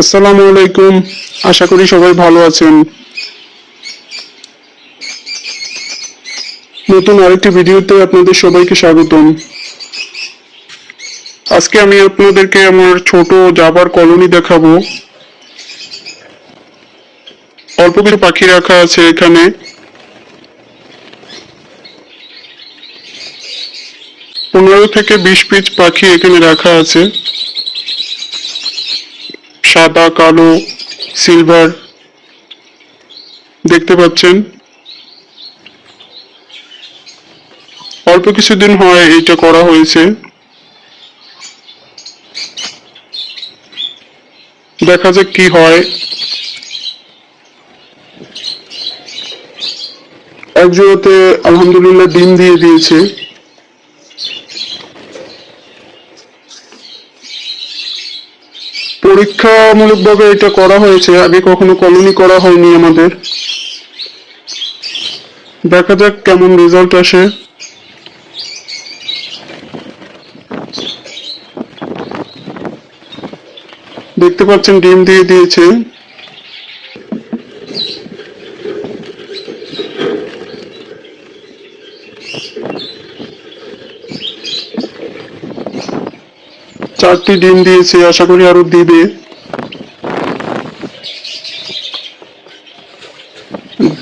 আসসালামু আলাইকুম। আশা করি সবাই ভালো আছেন। নতুন আরেকটি ভিডিওতে আপনাদের সবাইকে স্বাগতম। আজকে আমি আপনাদেরকে আমার ছোট জাবার কলোনি দেখাবো। অল্প কিছু পাখি রাখা আছে এখানে। পনেরো থেকে বিশ পিস পাখি এখানে রাখা আছে। সাদা, কালো সিলভার দেখতে পাচ্ছেন। অল্প কিছুদিন হয় এটা করা হয়েছে। দেখা যাক কি হয়। এক জোড়াতে আলহামদুলিল্লাহ ডিম দিয়ে দিয়েছে। পরীক্ষামূলকভাবে এটা করা হয়েছে, আগে কখনো কলোনি করা হয়নি আমাদের। দেখা যাক কেমন রেজাল্ট আসে। দেখতে পাচ্ছেন ডিম দিয়ে দিয়েছে। চারটি ডিম দিয়েছে, আশা করি আরও দিবে।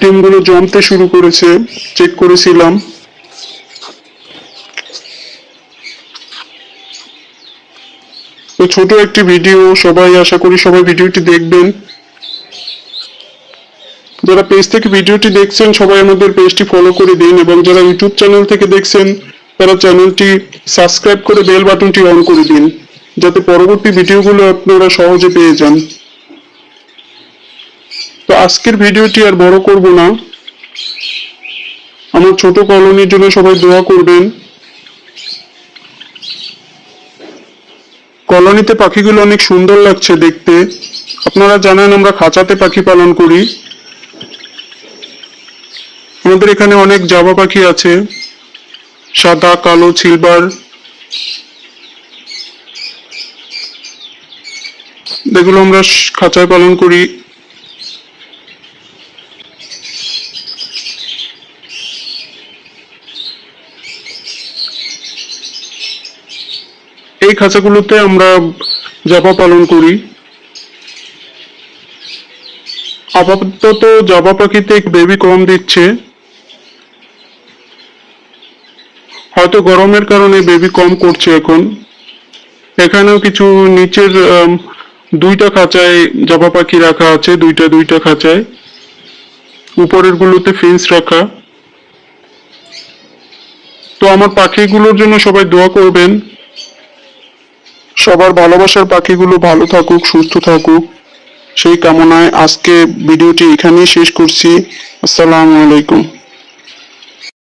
ডিমগুলো জমতে শুরু করেছে চেক করেছিলাম। তো ছোট একটি ভিডিও সবাই আশা করি সবাই ভিডিওটি দেখবেন। যারা পেজ থেকে ভিডিওটি দেখছেন, সবাই আমাদের পেজটি ফলো করে দিন এবং যারা ইউটিউব চ্যানেল থেকে দেখছেন, তারা চ্যানেলটি সাবস্ক্রাইব করে বেল বাটনটি অন করে দিন। যাতে পরবর্তী ভিডিওগুলো আপনারা সহজে পেয়ে যান। তো আজকের ভিডিওটি আর বড় করব না। আমার ছোট কলোনির জন্য সবাই দোয়া করবেন। কলোনিতে পাখিগুলো অনেক সুন্দর লাগছে দেখতে। আপনারা জানেন আমরা খাঁচাতে পাখি পালন করি। আমাদের এখানে অনেক জাবা পাখি আছে। সাদা, কালো, সিলভার। এগুলো আমরা খাঁচায় পালন করি। এই খাঁচাগুলোতে আমরা জাবা পালন করি। আপাতত জাবা পাখিতে বেবি কম দিচ্ছে। হয়তো গরমের কারণে বেবি কম করছে এখন। এখানেও কিছু নিচের দুইটা খাঁচায় জাবা পাখি রাখা আছে, দুইটা দুইটা খাঁচায়। উপরের গুলোতে ফেন্স রাখা। তো আমার পাখিগুলোর জন্য সবাই দোয়া করবেন। সবার ভালোবাসার পাখিগুলো ভালো থাকুক, সুস্থ থাকুক। সেই কামনায় আজকে ভিডিওটি এখানেই শেষ করছি। আসসালামু আলাইকুম।